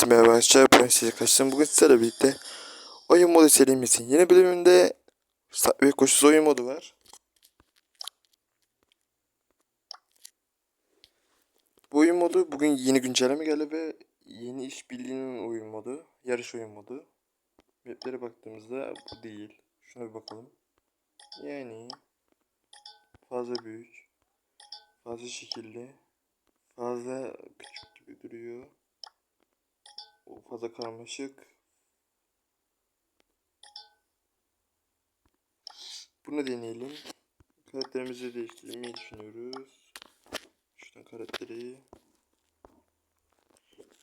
Herkese merhaba arkadaşlar. Ben size kaçtım. Bugün sizlerle birlikte oyun modu serimizin yeni bölümünde ve koşusuz oyun modu var. Bu oyun modu bugün yeni güncelleme geldi ve yeni işbirliğinin oyun modu. Yarış oyun modu. Maplere baktığımızda bu değil. Şuna bir bakalım. Yani fazla büyük, fazla şekilli, fazla küçük gibi duruyor. Fazla karmaşık. Bunu deneyelim. Karakterimizi değiştirmeyi düşünüyoruz. Şuradan karakteri.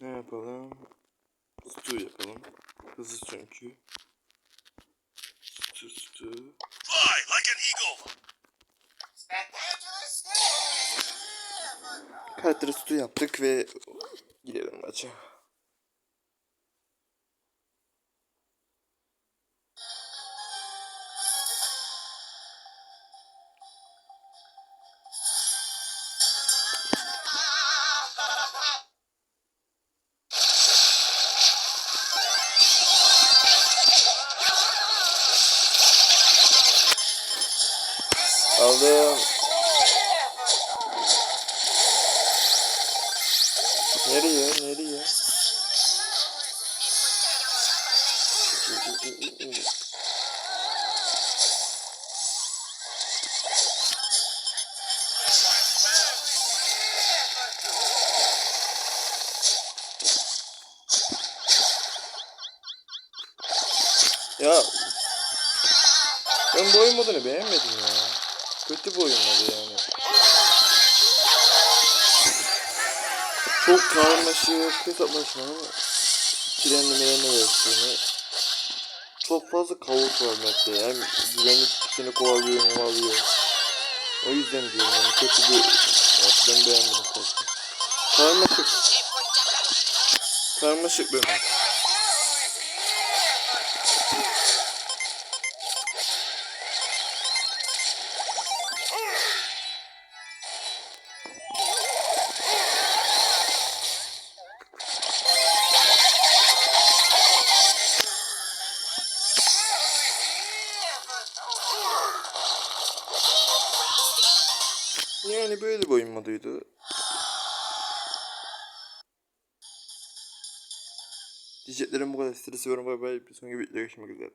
Ne yapalım? Stu yapalım. Hızlı çünkü. Stu stu. Fly like an eagle. Karakteri Stu yaptık ve gidelim maça. Aldım. Nereye? Nereye? Ya ben bu oyun modunu beğenmedim ya. Kötü bir oyun modu yani. Çok karmaşık hesaplaşma ama trenli mirenli versiyonu. Çok fazla kaos var map'te. Hem güvenlik seni kovalıyor kovalıyor. O yüzden diyorum yani kötü bir... Ya ben beğenmedim. Karmaşık. Karmaşık bir Yani böyle bir oyun moduydu. Diyeceklerim bu kadar. Sizi seviyorum. Bay bay. Bir sonraki videoda görüşmek üzere.